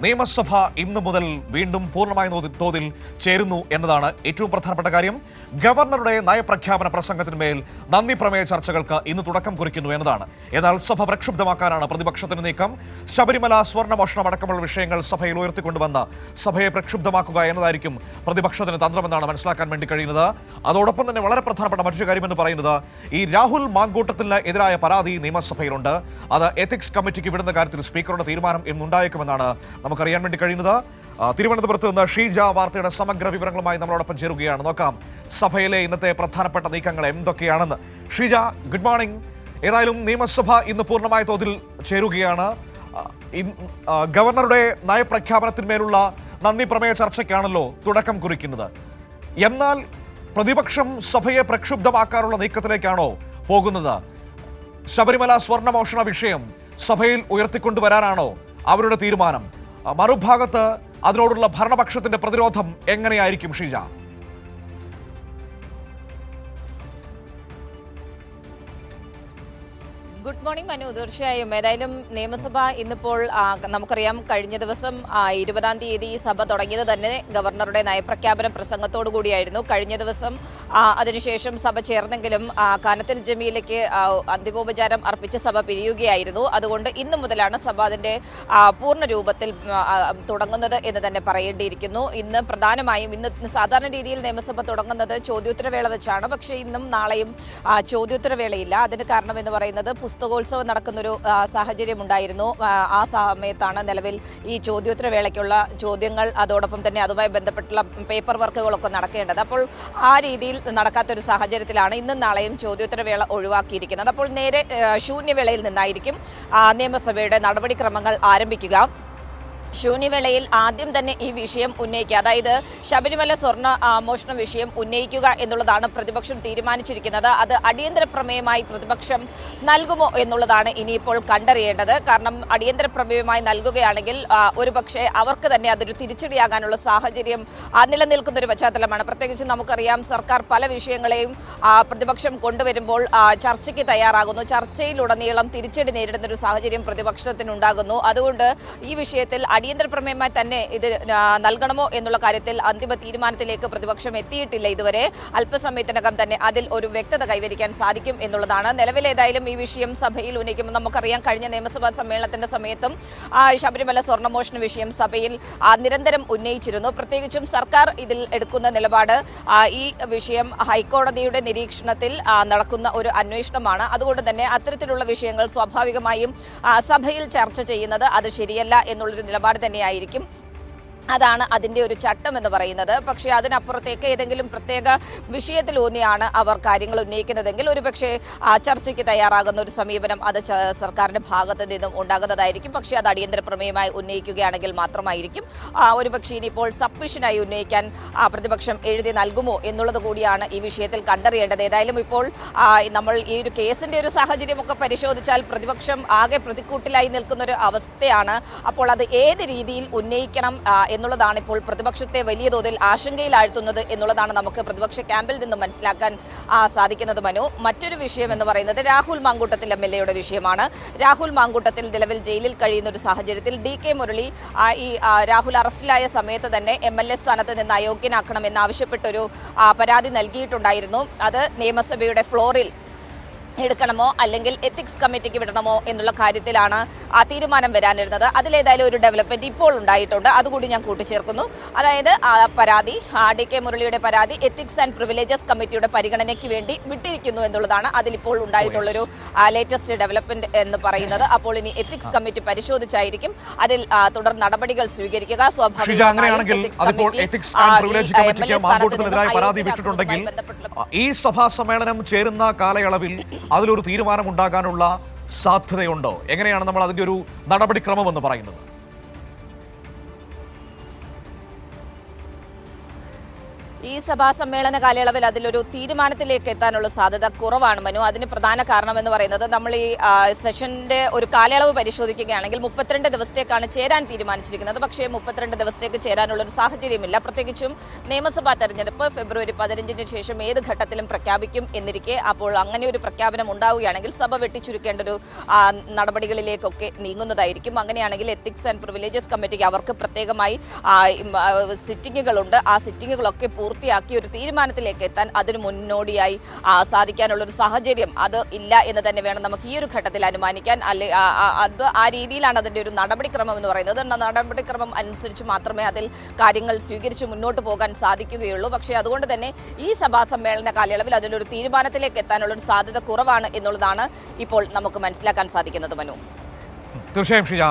നിയമസഭ ഇന്നു മുതൽ വീണ്ടും പൂർണമായ തോതിൽ- ചേരുന്നു എന്നതാണ് ഏറ്റവും പ്രധാനപ്പെട്ട കാര്യം. ഗവർണറുടെ നയപ്രഖ്യാപന പ്രസംഗത്തിന്മേൽ നന്ദി പ്രമേയ ചർച്ചകൾക്ക് ഇന്ന് തുടക്കം കുറിക്കുന്നു എന്നതാണ്. എന്നാൽ സഭ പ്രക്ഷുബ്ധമാക്കാനാണ് പ്രതിപക്ഷത്തിന്റെ നീക്കം. ശബരിമല സ്വർണമോഷണം അടക്കമുള്ള വിഷയങ്ങൾ സഭയിൽ ഉയർത്തിക്കൊണ്ടുവന്ന് സഭയെ പ്രക്ഷുബ്ധമാക്കുക എന്നതായിരിക്കും പ്രതിപക്ഷത്തിന് തന്ത്രമെന്നാണ് മനസ്സിലാക്കാൻ വേണ്ടി കഴിയുന്നത്. അതോടൊപ്പം തന്നെ വളരെ പ്രധാനപ്പെട്ട മറ്റൊരു കാര്യമെന്ന് പറയുന്നത് ഈ രാഹുൽ മാങ്കൂട്ടത്തിന് എതിരായ പരാതി നിയമസഭയിലുണ്ട്. അത് എത്തിക്സ് കമ്മിറ്റിക്ക് വിടുന്ന കാര്യത്തിൽ സ്പീക്കറുടെ തീരുമാനം ഇന്നുണ്ടായേക്കുമെന്നാണ് നമുക്കറിയാൻ വേണ്ടി കഴിയുന്നത് തിരുവനന്തപുരത്ത് നിന്ന് ഷീജ വാർത്തയുടെ സമഗ്ര വിവരങ്ങളുമായി നമ്മളോടൊപ്പം ചേരുകയാണ്. നോക്കാം സഭയിലെ ഇന്നത്തെ പ്രധാനപ്പെട്ട നീക്കങ്ങൾ എന്തൊക്കെയാണെന്ന്. ഷീജ ഗുഡ് മോർണിംഗ് ഏതായാലും നിയമസഭ ഇന്ന് പൂർണമായ തോതിൽ ചേരുകയാണ്. ഗവർണറുടെ നയപ്രഖ്യാപനത്തിന്മേലുള്ള നന്ദി പ്രമേയ ചർച്ചയ്ക്കാണല്ലോ തുടക്കം കുറിക്കുന്നത്. എന്നാൽ പ്രതിപക്ഷം സഭയെ പ്രക്ഷുബ്ധമാക്കാനുള്ള നീക്കത്തിലേക്കാണോ പോകുന്നത്? ശബരിമല സ്വർണമോഷണ വിഷയം സഭയിൽ ഉയർത്തിക്കൊണ്ടുവരാനാണോ അവരുടെ തീരുമാനം? മറുഭാഗത്ത് അതിനോടുള്ള ഭരണപക്ഷത്തിന്റെ പ്രതിരോധം എങ്ങനെയായിരിക്കും ഷീജ? മോർണിംഗ് മനു. തീർച്ചയായും. ഏതായാലും നിയമസഭ ഇന്നിപ്പോൾ നമുക്കറിയാം കഴിഞ്ഞ ദിവസം ഇരുപതാം തീയതി സഭ തുടങ്ങിയത് തന്നെ ഗവർണറുടെ നയപ്രഖ്യാപന പ്രസംഗത്തോടു കൂടിയായിരുന്നു. കഴിഞ്ഞ ദിവസം അതിനുശേഷം സഭ ചേർന്നെങ്കിലും കാനത്തിൽ ജമീലയ്ക്ക് അന്തിമോപചാരം അർപ്പിച്ച സഭ പിരിയുകയായിരുന്നു. അതുകൊണ്ട് ഇന്നു മുതലാണ് സഭ അതിന്റെ പൂർണ രൂപത്തിൽ തുടങ്ങുന്നത് എന്ന് തന്നെ പറയേണ്ടിയിരിക്കുന്നു. ഇന്ന് പ്രധാനമായും ഇന്ന് സാധാരണ രീതിയിൽ നിയമസഭ തുടങ്ങുന്നത് ചോദ്യോത്തരവേള വെച്ചാണ്. പക്ഷേ ഇന്നും നാളെയും ചോദ്യോത്തരവേളയില്ല. അതിന് കാരണം എന്ന് പറയുന്നത് പുസ്തകോത്സവം നടക്കുന്നൊരു സാഹചര്യമുണ്ടായിരുന്നു. ആ, സമയത്താണ് നിലവിൽ ഈ ചോദ്യോത്തര വേളയ്ക്കുള്ള ചോദ്യങ്ങൾ അതോടൊപ്പം തന്നെ അതുമായി ബന്ധപ്പെട്ടുള്ള പേപ്പർ വർക്കുകളൊക്കെ നടക്കേണ്ടത്. അപ്പോൾ ആ രീതിയിൽ നടക്കാത്തൊരു സാഹചര്യത്തിലാണ് ഇന്നും നാളെയും ചോദ്യോത്തരവേള ഒഴിവാക്കിയിരിക്കുന്നത്. അപ്പോൾ നേരെ ശൂന്യവേളയിൽ നിന്നായിരിക്കും നിയമസഭയുടെ നടപടിക്രമങ്ങൾ ആരംഭിക്കുക. ശൂന്യവേളയിൽ ആദ്യം തന്നെ ഈ വിഷയം ഉന്നയിക്കുക. അതായത് ശബരിമല സ്വർണ മോഷണ വിഷയം ഉന്നയിക്കുക എന്നുള്ളതാണ് പ്രതിപക്ഷം തീരുമാനിച്ചിരിക്കുന്നത്. അത് അടിയന്തര പ്രമേയമായി പ്രതിപക്ഷം നൽകുമോ എന്നുള്ളതാണ് ഇനിയിപ്പോൾ കണ്ടറിയേണ്ടത്. കാരണം അടിയന്തര പ്രമേയമായി നൽകുകയാണെങ്കിൽ ഒരുപക്ഷെ അവർക്ക് തന്നെ അതൊരു തിരിച്ചടിയാകാനുള്ള സാഹചര്യം നിലനിൽക്കുന്ന ഒരു പശ്ചാത്തലമാണ്. പ്രത്യേകിച്ച് നമുക്കറിയാം സർക്കാർ പല വിഷയങ്ങളെയും പ്രതിപക്ഷം കൊണ്ടുവരുമ്പോൾ ചർച്ചയ്ക്ക് തയ്യാറാകുന്നു. ചർച്ചയിലുടനീളം തിരിച്ചടി നേരിടുന്ന ഒരു സാഹചര്യം പ്രതിപക്ഷത്തിനുണ്ടാകുന്നു. അതുകൊണ്ട് ഈ വിഷയത്തിൽ അടിയന്തര പ്രമേയമായി തന്നെ ഇത് നൽകണമോ എന്നുള്ള കാര്യത്തിൽ അന്തിമ തീരുമാനത്തിലേക്ക് പ്രതിപക്ഷം എത്തിയിട്ടില്ല ഇതുവരെ. അല്പസമയത്തിനകം തന്നെ അതിൽ ഒരു വ്യക്തത കൈവരിക്കാൻ സാധിക്കും എന്നുള്ളതാണ്. നിലവിലേതായാലും ഈ വിഷയം സഭയിൽ ഉന്നയിക്കുമ്പോൾ നമുക്കറിയാം. കഴിഞ്ഞ നിയമസഭാ സമ്മേളനത്തിന്റെ സമയത്തും ശബരിമല സ്വർണമോഷണ വിഷയം സഭയിൽ നിരന്തരം ഉന്നയിച്ചിരുന്നു. പ്രത്യേകിച്ചും സർക്കാർ ഇതിൽ എടുക്കുന്ന നിലപാട് ഈ വിഷയം ഹൈക്കോടതിയുടെ നിരീക്ഷണത്തിൽ നടക്കുന്ന ഒരു അന്വേഷണമാണ്. അതുകൊണ്ട് തന്നെ അത്തരത്തിലുള്ള വിഷയങ്ങൾ സ്വാഭാവികമായും സഭയിൽ ചർച്ച ചെയ്യുന്നത് അത് ശരിയല്ല എന്നുള്ളൊരു നിലപാട് തന്നെയായിരിക്കും. അതാണ് അതിന്റെ ഒരു ചട്ടം എന്ന് പറയുന്നത്. പക്ഷേ അതിനപ്പുറത്തേക്ക് ഏതെങ്കിലും പ്രത്യേക വിഷയത്തിലൂന്നിയാണ് അവർ കാര്യങ്ങൾ ഉന്നയിക്കുന്നതെങ്കിൽ ഒരുപക്ഷെ ചർച്ചയ്ക്ക് തയ്യാറാകുന്ന ഒരു സമീപനം അത് സർക്കാരിന്റെ ഭാഗത്ത് നിന്നും ഉണ്ടാകുന്നതായിരിക്കും. പക്ഷേ അത് അടിയന്തര പ്രമേയമായി ഉന്നയിക്കുകയാണെങ്കിൽ മാത്രമായിരിക്കും. ഒരുപക്ഷെ ഇനിയിപ്പോൾ സബ്മിഷനായി ഉന്നയിക്കാൻ പ്രതിപക്ഷം എഴുതി നൽകുമോ എന്നുള്ളത് കൂടിയാണ് ഈ വിഷയത്തിൽ കണ്ടറിയേണ്ടത്. ഏതായാലും ഇപ്പോൾ നമ്മൾ ഈ ഒരു കേസിന്റെ ഒരു സാഹചര്യമൊക്കെ പരിശോധിച്ചാൽ പ്രതിപക്ഷം ആകെ പ്രതിക്കൂട്ടിലായി നിൽക്കുന്ന ഒരു അവസ്ഥയാണ്. അപ്പോൾ അത് ഏത് രീതിയിൽ ഉന്നയിക്കണം എന്നുള്ളതാണ് ഇപ്പോൾ പ്രതിപക്ഷത്തെ വലിയ തോതിൽ ആശങ്കയിലാഴ്ത്തുന്നത് എന്നുള്ളതാണ് നമുക്ക് പ്രതിപക്ഷ ക്യാമ്പിൽ നിന്നും മനസ്സിലാക്കാൻ സാധിക്കുന്നത് മനു. മറ്റൊരു വിഷയം എന്ന് പറയുന്നത് രാഹുൽ മാങ്കൂട്ടത്തിൽ എം എൽ എയുടെ വിഷയമാണ്. രാഹുൽ മാങ്കൂട്ടത്തിൽ നിലവിൽ ജയിലിൽ കഴിയുന്ന ഒരു സാഹചര്യത്തിൽ ഡി കെ മുരളി ഈ രാഹുൽ അറസ്റ്റിലായ സമയത്ത് തന്നെ എം എൽ എ സ്ഥാനത്ത് നിന്ന് അയോഗ്യനാക്കണമെന്നാവശ്യപ്പെട്ടൊരു ആ, പരാതി നൽകിയിട്ടുണ്ടായിരുന്നു. അത് നിയമസഭയുടെ ഫ്ലോറിൽ എടുക്കണമോ അല്ലെങ്കിൽ എത്തിക്സ് കമ്മിറ്റിക്ക് വിടണമോ എന്നുള്ള കാര്യത്തിലാണ് ആ തീരുമാനം വരാനിരുന്നത്. അതിലേതായാലും ഒരു ഡെവലപ്മെന്റ് ഇപ്പോൾ ഉണ്ടായിട്ടുണ്ട്. അതുകൂടി ഞാൻ കൂട്ടിച്ചേർക്കുന്നു. അതായത് ആ പരാതി ആ, ഡി കെ മുരളിയുടെ പരാതി എത്തിക്സ് ആൻഡ് പ്രിവിലേജസ് കമ്മിറ്റിയുടെ പരിഗണനയ്ക്ക് വേണ്ടി വിട്ടിരിക്കുന്നു എന്നുള്ളതാണ് അതിലിപ്പോൾ ഉണ്ടായിട്ടുള്ളൊരു ലേറ്റസ്റ്റ് ഡെവലപ്മെന്റ് എന്ന് പറയുന്നത്. അപ്പോൾ ഇനി എത്തിക്സ് കമ്മിറ്റി പരിശോധിച്ചായിരിക്കും അതിൽ തുടർ നടപടികൾ സ്വീകരിക്കുക. സ്വാഭാവികമായി ഈ സഭാ സമ്മേളനം ചേരുന്ന കാലയളവിൽ അതിലൊരു തീരുമാനമുണ്ടാകാനുള്ള സാധ്യതയുണ്ടോ? എങ്ങനെയാണ് നമ്മൾ അതിന്റെ ഒരു നടപടിക്രമം എന്ന് പറയുന്നത്? ഈ സഭാ സമ്മേളന കാലയളവിൽ അതിലൊരു തീരുമാനത്തിലേക്ക് എത്താനുള്ള സാധ്യത കുറവാണ് മനു. അതിന് പ്രധാന കാരണമെന്ന് പറയുന്നത് നമ്മൾ ഈ സെഷന്റെ ഒരു കാലയളവ് പരിശോധിക്കുകയാണെങ്കിൽ മുപ്പത്തിരണ്ട് ദിവസത്തേക്കാണ് ചേരാൻ തീരുമാനിച്ചിരിക്കുന്നത്. പക്ഷേ മുപ്പത്തിരണ്ട് ദിവസത്തേക്ക് ചേരാനുള്ള ഒരു സാഹചര്യമില്ല. പ്രത്യേകിച്ചും നിയമസഭാ തെരഞ്ഞെടുപ്പ് ഫെബ്രുവരി പതിനഞ്ചിന് ശേഷം ഏത് ഘട്ടത്തിലും പ്രഖ്യാപിക്കും എന്നിരിക്കെ അപ്പോൾ അങ്ങനെ ഒരു പ്രഖ്യാപനം ഉണ്ടാവുകയാണെങ്കിൽ സഭ വെട്ടിച്ചുരുക്കേണ്ട ഒരു നടപടികളിലേക്കൊക്കെ നീങ്ങുന്നതായിരിക്കും. അങ്ങനെയാണെങ്കിൽ എത്തിക്സ് ആൻഡ് പ്രിവിലേജസ് കമ്മിറ്റിക്ക് അവർക്ക് പ്രത്യേകമായി സിറ്റിങ്ങുകളുണ്ട്. ആ സിറ്റിങ്ങുകളൊക്കെ പൂർത്തിയാക്കി ഒരു തീരുമാനത്തിലേക്ക് എത്താൻ അതിന് മുന്നോടിയായി സാധിക്കാനുള്ള ഒരു സാഹചര്യം അത് ഇല്ല എന്ന് തന്നെ വേണം നമുക്ക് ഈ ഒരു ഘട്ടത്തിൽ അനുമാനിക്കാൻ. അല്ലെ അത് ആ രീതിയിലാണ് അതിന്റെ ഒരു നടപടിക്രമം എന്ന് പറയുന്നത്. നടപടിക്രമം അനുസരിച്ച് മാത്രമേ അതിൽ കാര്യങ്ങൾ സ്വീകരിച്ച് മുന്നോട്ട് പോകാൻ സാധിക്കുകയുള്ളൂ. പക്ഷേ അതുകൊണ്ട് തന്നെ ഈ സഭാ സമ്മേളന കാലയളവിൽ അതിലൊരു തീരുമാനത്തിലേക്ക് എത്താനുള്ള ഒരു സാധ്യത കുറവാണ് എന്നുള്ളതാണ് ഇപ്പോൾ നമുക്ക് മനസ്സിലാക്കാൻ സാധിക്കുന്നത് മനു. തീർച്ചയായും ഷിജ